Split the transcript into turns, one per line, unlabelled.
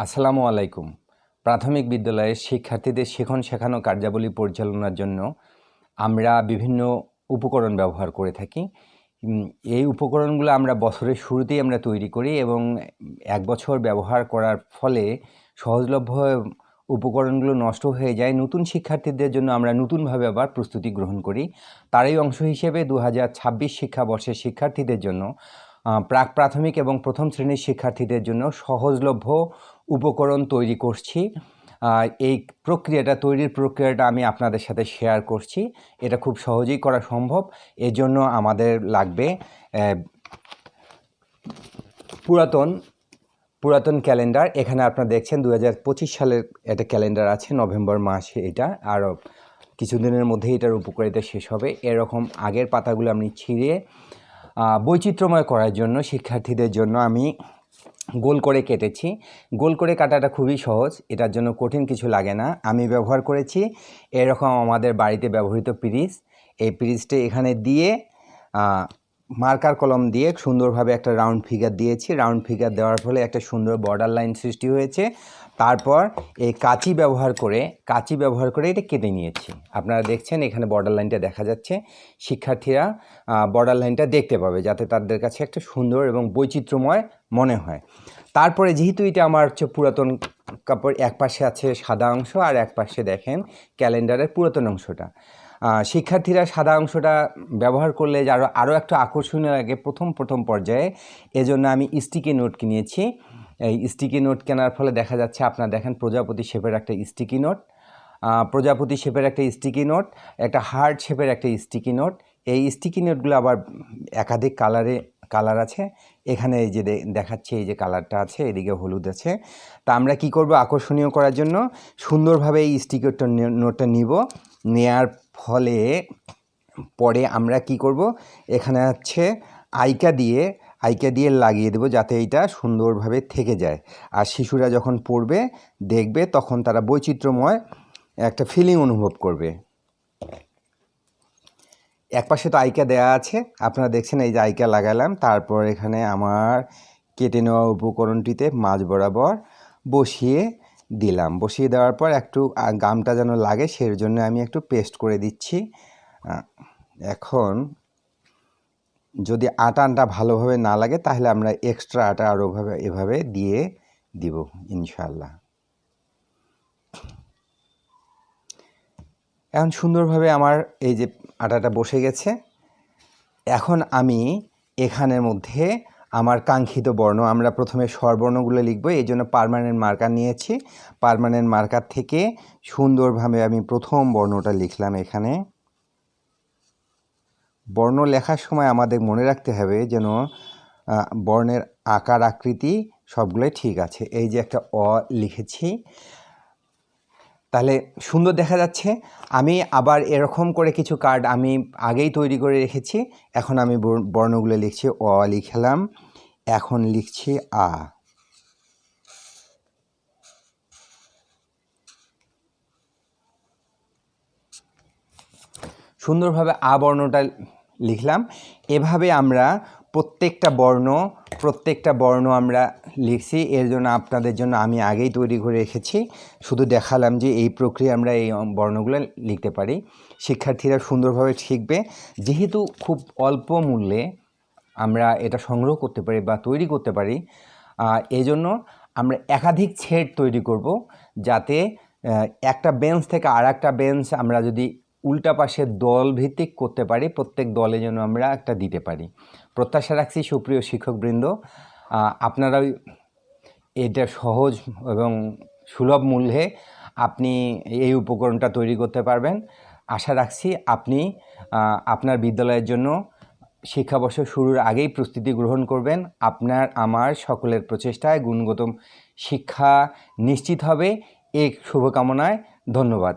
আসসালামু আলাইকুম। প্রাথমিক বিদ্যালয়ের শিক্ষার্থীদের শেখন শেখানো কার্যাবলী পরিচালনার জন্য আমরা বিভিন্ন উপকরণ ব্যবহার করে থাকি। এই উপকরণগুলো আমরা বছরের শুরুতেই আমরা তৈরি করি এবং এক বছর ব্যবহার করার ফলে সহজলভ্য উপকরণগুলো নষ্ট হয়ে যায়। নতুন শিক্ষার্থীদের জন্য আমরা নতুনভাবে আবার প্রস্তুতি গ্রহণ করি। তারই অংশ হিসেবে দু হাজার ছাব্বিশ শিক্ষাবর্ষের শিক্ষার্থীদের জন্য প্রাক প্রাথমিক এবং প্রথম শ্রেণির শিক্ষার্থীদের জন্য সহজলভ্য উপকরণ তৈরি করছি। এই প্রক্রিয়াটা, তৈরির প্রক্রিয়াটা আমি আপনাদের সাথে শেয়ার করছি। এটা খুব সহজেই করা সম্ভব। এর জন্য আমাদের লাগবে পুরাতন পুরাতন ক্যালেন্ডার। এখানে আপনারা দেখছেন দু হাজার পঁচিশ সালের একটা ক্যালেন্ডার আছে, নভেম্বর মাসে এটা। আর কিছুদিনের মধ্যেই এটার উপকারিতা শেষ হবে। এরকম আগের পাতাগুলো আমি ছিঁড়ে বৈচিত্র্যময় করার জন্য, শিক্ষার্থীদের জন্য আমি গোল করে কেটেছি। গোল করে কাটাটা খুবই সহজ, এটার জন্য কঠিন কিছু লাগে না। আমি ব্যবহার করেছি, এরকম আমাদের বাড়িতে ব্যবহৃত পিরিচ। এই পিরিচটা এখানে দিয়ে মার্কার কলম দিয়ে সুন্দরভাবে একটা রাউন্ড ফিগার দিয়েছি। রাউন্ড ফিগার দেওয়ার ফলে একটা সুন্দর বর্ডার লাইন সৃষ্টি হয়েছে। তারপর এই কাঁচি ব্যবহার করে, কাঁচি ব্যবহার করে এটা কেটে নিয়েছি। আপনারা দেখছেন এখানে বর্ডার লাইনটা দেখা যাচ্ছে। শিক্ষার্থীরা বর্ডার লাইনটা দেখতে পাবে যাতে তাদের কাছে একটা সুন্দর এবং বৈচিত্র্যময় মনে হয়। তারপরে যেহেতু এটা আমার হচ্ছে পুরাতন কাপড় এক পাশে আছে সাদা অংশ আর এক পাশে দেখেন ক্যালেন্ডারের পুরাতন অংশটা। শিক্ষার্থীরা সাদা অংশটা ব্যবহার করলে আরও আরও একটু আকর্ষণীয় লাগে প্রথম প্রথম পর্যায়ে। এজন্য আমি স্টিকি নোট কিনেছি। এই স্টিকি নোট কেনার ফলে দেখা যাচ্ছে আপনারা দেখেন প্রজাপতি শেপের একটা স্টিকি নোট প্রজাপতি শেপের একটা স্টিকি নোট একটা হার্ট শেপের একটা স্টিকি নোট এই স্টিকি নোটগুলো আবার একাধিক কালারে কালার আছে। এখানে এই যে দেখাচ্ছে এই যে কালারটা আছে, এদিকে হলুদ আছে। তা আমরা কি করব আকর্ষণীয় করার জন্য? সুন্দরভাবে এই স্টিকারটা নোটটা নিব। নেয়ার ফলে পরে আমরা কি করব? এখানে হচ্ছে আইকা দিয়ে আইকা দিয়ে লাগিয়ে দেবো যাতে এইটা সুন্দরভাবে থেকে যায়। আর শিশুরা যখন পড়বে, দেখবে তখন তারা বৈচিত্র্যময় একটা ফিলিং অনুভব করবে। এক পাশে তো আইকা দেয়া আছে, আপনারা দেখছেন এই যে আইকা লাগালাম, তারপর এখানে আমার কেটে নেওয়া উপকরণটিতে মাছ বরাবর বসিয়ে দিলাম। বসিয়ে দেওয়ার পর একটু গামটা যেন লাগে সেই জন্য আমি একটু পেস্ট করে দিচ্ছি। এখন যদি আটা আটা ভালোভাবে না লাগে তাহলে আমরা এক্সট্রা আটা আরও ভাবে, এভাবে দিয়ে দিব ইনশাল্লাহ এখন সুন্দরভাবে আমার এই যে আটাটা বসে গেছে। এখন আমি এখানের মধ্যে আমার কাঙ্ক্ষিত বর্ণ, আমরা প্রথমে স্বরবর্ণগুলো লিখব, এই জন্য পারমানেন্ট মার্কার নিয়েছি। পারমানেন্ট মার্কার থেকে সুন্দরভাবে আমি প্রথম বর্ণটা লিখলাম এখানে। বর্ণ লেখার সময় আমাদের মনে রাখতে হবে যেন বর্ণের আকার, আকৃতি সবগুলোই ঠিক আছে। এই যে একটা অ লিখেছি। তাহলে সুন্দর দেখা যাচ্ছে। আমি আবার এরকম করে কিছু কার্ড আমি আগেই তৈরি করে রেখেছি। এখন আমি বর্ণ- বর্ণগুলো লিখছি। অ লিখলাম। এখন লিখছি আ। সুন্দরভাবে আ বর্ণটা লিখলাম। এভাবে আমরা প্রত্যেকটা বর্ণ প্রত্যেকটা বর্ণ আমরা লিখছি এর জন্য আপনাদের জন্য আমি আগেই তৈরি করে রেখেছি। শুধু দেখালাম যে এই প্রক্রিয়া আমরা এই বর্ণগুলো লিখতে পারি। শিক্ষার্থীরা সুন্দরভাবে শিখবে। যেহেতু খুব অল্প মূল্যে আমরা এটা সংগ্রহ করতে পারি বা তৈরি করতে পারি আহ, এই জন্য আমরা একাধিক ছেট তৈরি করব যাতে একটা বেঞ্চ থেকে আর একটা বেঞ্চ আমরা যদি উল্টা পাশে দল ভিত্তিক করতে পারি প্রত্যেক দলে যেন আমরা একটা দিতে পারি। প্রত্যাশা রাখছি সুপ্রিয় শিক্ষকবৃন্দ আপনারা এটা সহজ এবং সুলভ মূল্যে আপনি এই উপকরণটা তৈরি করতে পারবেন। আশা রাখছি আপনি আপনার বিদ্যালয়ের জন্য শিক্ষাবর্ষ শুরুর আগেই প্রস্তুতি গ্রহণ করবেন। আপনার, আমার সকলের প্রচেষ্টায় গুণগত শিক্ষা নিশ্চিত হবে। এই শুভকামনায় ধন্যবাদ।